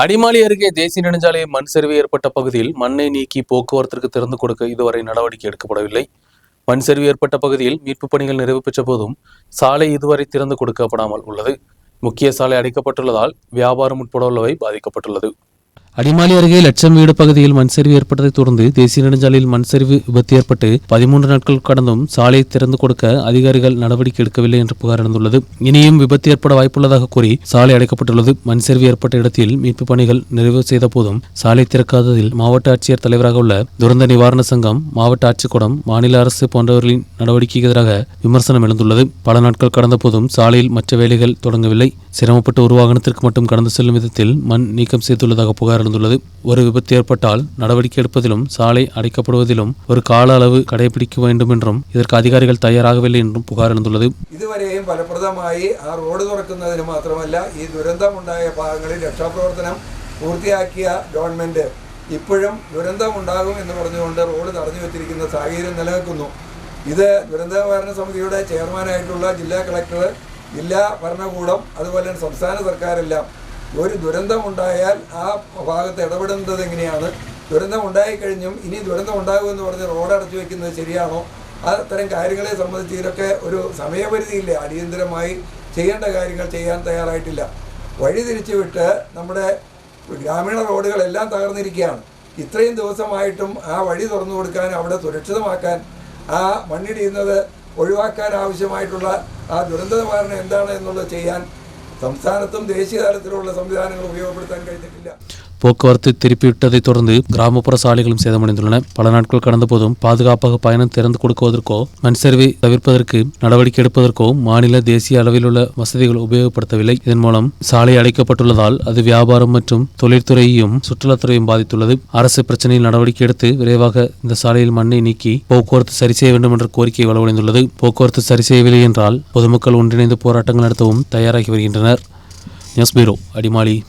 அடிமாலி அருகே தேசிய நெடுஞ்சாலை மண் சரிவு ஏற்பட்ட பகுதியில் மண்ணை நீக்கி போக்குவரத்திற்கு திறந்து கொடுக்க இதுவரை நடவடிக்கை எடுக்கப்படவில்லை. மண் சரிவு ஏற்பட்ட பகுதியில் மீட்புப் பணிகள் நிறைவு பெற்ற போதும் சாலை இதுவரை திறந்து கொடுக்கப்படாமல் உள்ளது. முக்கிய சாலை அடைக்கப்பட்டுள்ளதால் வியாபாரம் உட்பட உள்ளவை பாதிக்கப்பட்டுள்ளது. அடிமாலி அருகே லட்சம் வீடு பகுதியில் மண் சரிவு ஏற்பட்டதைத் தொடர்ந்து தேசிய நெடுஞ்சாலையில் மண் சரிவு விபத்து ஏற்பட்டு பதிமூன்று நாட்கள் கடந்தும் சாலையை திறந்து கொடுக்க அதிகாரிகள் நடவடிக்கை எடுக்கவில்லை என்று புகார் எழுந்துள்ளது. இனியும் விபத்து ஏற்பட வாய்ப்புள்ளதாக கூறி சாலை அடைக்கப்பட்டுள்ளது. மண் சரிவு ஏற்பட்ட இடத்தில் மீட்பு பணிகள் நிறைவு செய்த போதும் சாலை திறக்காததில் மாவட்ட ஆட்சியர் தலைவராக உள்ள துரந்த நிவாரண சங்கம் மாவட்ட ஆட்சிக்கூடம் மாநில அரசு போன்றவர்களின் நடவடிக்கைக்கு எதிராக விமர்சனம் எழுந்துள்ளது. பல நாட்கள் கடந்த போதும் சாலையில் மற்ற வேலைகள் தொடங்கவில்லை. சிரமப்பட்டு ஒரு வாகனத்திற்கு மட்டும் கடந்து செல்லும் விதத்தில் மண் நீக்கம் செய்துள்ளதாக புகார் எழுந்துள்ளது ஒரு விபத்து ஏற்பட்டால் நடவடிக்கை எடுப்பதிலும் சாலை அடைக்கப்படுவதிலும் ஒரு கால அளவு கடைபிடிக்க வேண்டும் என்றும் இதற்கு அதிகாரிகள் தயாராகவில்லை என்றும் புகார் எழுந்துள்ளது ഇതുവരെയും ഫലപ്രദമായി ആ റോഡ് തുറക്കുന്നതിന് മാത്രമല്ല ഈ ദുരന്തമുണ്ടായ ഭാഗങ്ങളിൽ രക്ഷാപ്രവർത്തനം പൂർത്തിയാക്കിയ ഗവൺമെൻറ് ഇപ്പോഴും ദുരന്തമുണ്ടാകും എന്ന് പറഞ്ഞുകൊണ്ട് റോഡ് തടഞ്ഞു വെച്ചിരിക്കുന്ന സാഹചര്യം നിലനിൽക്കുന്നു ഇത് ദുരന്ത നിവാരണ സമിതിയുടെ ചെയർമാനായിട്ടുള്ള ജില്ലാ കളക്ടർ ജില്ലാ ഭരണകൂടം അതുപോലെ തന്നെ സംസ്ഥാന സർക്കാരെല്ലാം ഒരു ദുരന്തമുണ്ടായാൽ ആ ഭാഗത്ത് ഇടപെടുന്നത് എങ്ങനെയാണ്? ദുരന്തം ഉണ്ടായിക്കഴിഞ്ഞും ഇനി ദുരന്തം ഉണ്ടാകുമെന്ന് പറഞ്ഞ് റോഡ് അടച്ചു വെക്കുന്നത് ശരിയാണോ? അത്തരം കാര്യങ്ങളെ സംബന്ധിച്ച് ഇതിലൊക്കെ ഒരു സമയപരിധിയില്ല. അടിയന്തരമായി ചെയ്യേണ്ട കാര്യങ്ങൾ ചെയ്യാൻ തയ്യാറായിട്ടില്ല. വഴി തിരിച്ചുവിട്ട് നമ്മുടെ ഗ്രാമീണ റോഡുകളെല്ലാം തകർന്നിരിക്കുകയാണ്. ഇത്രയും ദിവസമായിട്ടും ആ വഴി തുറന്നു കൊടുക്കാൻ അവിടെ സുരക്ഷിതമാക്കാൻ ആ മണ്ണിടിയുന്നത് ഒഴിവാക്കാൻ ആവശ്യമായിട്ടുള്ള ആ ദുരന്ത നിവാരണം എന്താണ് എന്നുള്ളത് ചെയ്യാൻ സംസ്ഥാനത്തും ദേശീയ തലത്തിലുള്ള സംവിധാനങ്ങൾ ഉപയോഗപ്പെടുത്താൻ കഴിഞ്ഞിട്ടില്ല. போக்குவரத்து திருப்பிவிட்டதைத் தொடர்ந்து கிராமப்புற சாலைகளும் சேதமடைந்துள்ளன. பல நாட்கள் கடந்த போதும் பாதுகாப்பாக பயணம் திறந்து கொடுக்குவதற்கோ மண் சரிவை தவிர்ப்பதற்கு நடவடிக்கை எடுப்பதற்கோ மாநில தேசிய அளவில் உள்ள வசதிகள் உபயோகப்படுத்தவில்லை. இதன் மூலம் சாலை அடைக்கப்பட்டுள்ளதால் அது வியாபாரம் மற்றும் தொழில்துறையையும் சுற்றுலாத்துறையும் பாதித்துள்ளது. அரசு பிரச்சனையில் நடவடிக்கை எடுத்து விரைவாக இந்த சாலையில் மண்ணை நீக்கி போக்குவரத்து சரி செய்ய வேண்டும் என்ற கோரிக்கை வலுவடைந்துள்ளது. போக்குவரத்து சரி செய்யவில்லை என்றால் பொதுமக்கள் ஒன்றிணைந்து போராட்டங்கள் நடத்தவும் தயாராகி வருகின்றனர். News bureau Adimali.